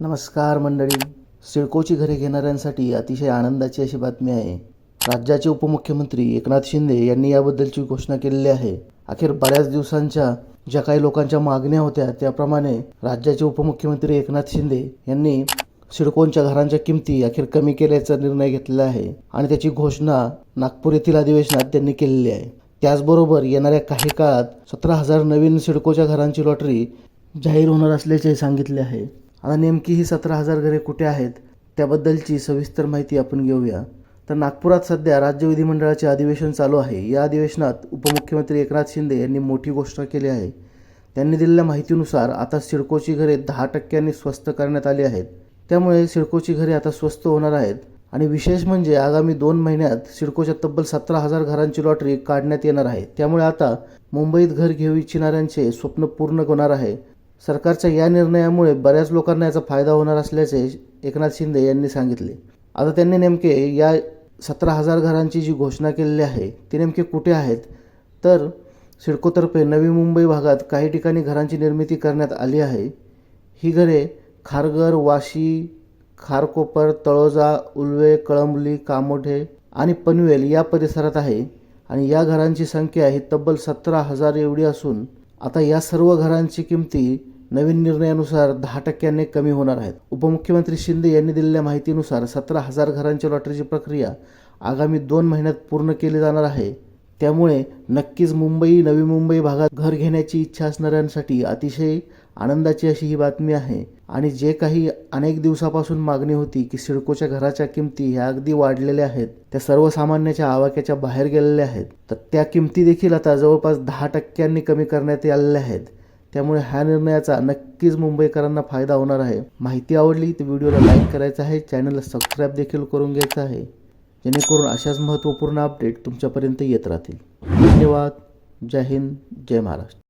नमस्कार मंडळी. सिडकोची घरे घेणाऱ्यांसाठी अतिशय आनंदाची अशी बातमी आहे. राज्याचे उपमुख्यमंत्री एकनाथ शिंदे यांनी याबद्दलची घोषणा केलेली आहे. अखेर बऱ्याच दिवसांच्या ज्या काही लोकांच्या मागण्या होत्या त्याप्रमाणे राज्याचे उपमुख्यमंत्री एकनाथ शिंदे यांनी सिडकोंच्या घरांच्या किमती अखेर कमी केल्याचा निर्णय घेतलेला आहे आणि त्याची घोषणा नागपूर येथील अधिवेशनात त्यांनी केलेली आहे. त्याचबरोबर येणाऱ्या काही काळात सतरा हजार नवीन सिडकोच्या घरांची लॉटरी जाहीर होणार असल्याचे सांगितले आहे. आता नेमकी ही सतरा हजार घरे कुठे आहेत त्याबद्दलची सविस्तर माहिती आपण घेऊया. तर नागपुरात सध्या राज्य विधिमंडळाचे अधिवेशन चालू आहे. या अधिवेशनात उपमुख्यमंत्री एकनाथ शिंदे यांनी मोठी घोषणा केली आहे. त्यांनी दिलेल्या माहितीनुसार आता सिडकोची घरे दहा टक्क्यांनी स्वस्त करण्यात आली आहेत. त्यामुळे सिडकोची घरे आता स्वस्त होणार आहेत आणि विशेष म्हणजे आगामी दोन महिन्यात सिडकोच्या तब्बल सतरा हजार घरांची लॉटरी काढण्यात येणार आहे. त्यामुळे आता मुंबईत घर घेऊ इच्छिणाऱ्यांचे स्वप्न पूर्ण होणार आहे. सरकारच्या या निर्णयामुळे बऱ्याच लोकांना याचा फायदा होणार असल्याचे एकनाथ शिंदे यांनी सांगितले. आता त्यांनी नेमके या सतरा हजार घरांची जी घोषणा केलेली आहे ती नेमके कुठे आहेत? तर सिडकोतर्फे नवी मुंबई भागात काही ठिकाणी घरांची निर्मिती करण्यात आली आहे. ही घरे खारघर वाशी खारकोपर तळोजा उल्वे कळंबली कामोठे आणि पनवेल या परिसरात आहे आणि या घरांची संख्या ही तब्बल सतरा हजार एवढी असून आता या सर्व घरांची किमती नवीन निर्णयानुसार दहा टक्क्यांनी कमी होणार आहेत. उपमुख्यमंत्री शिंदे यांनी दिलेल्या माहितीनुसार सतरा हजार घरांच्या लॉटरीची प्रक्रिया आगामी दोन महिन्यात पूर्ण केली जाणार आहे. त्यामुळे नक्कीच मुंबई नवी मुंबई भागात घर घेण्याची इच्छा असणाऱ्यांसाठी अतिशय आनंदाची अशी ही बातमी आहे. आणि जे काही अनेक दिवसापासून मागणी होती की सिडकोच्या घराच्या किमती ह्या अगदी वाढलेल्या आहेत त्या सर्वसामान्याच्या आवाक्याच्या बाहेर गेलेल्या आहेत तर त्या किमती देखील आता जवळपास दहा टक्क्यांनी कमी करण्यात आलेल्या आहेत. त्यामुळे ह्या निर्णयाचा नक्कीच मुंबईकरांना फायदा होणार आहे. माहिती आवडली तर व्हिडिओला लाईक करायचं आहे चॅनलला सबस्क्राईब देखील करून घ्यायचं आहे. जेणेकरून अशाच महत्त्वपूर्ण अपडेट तुमच्यापर्यंत येत राहतील. धन्यवाद. जय हिंद. जय महाराष्ट्र.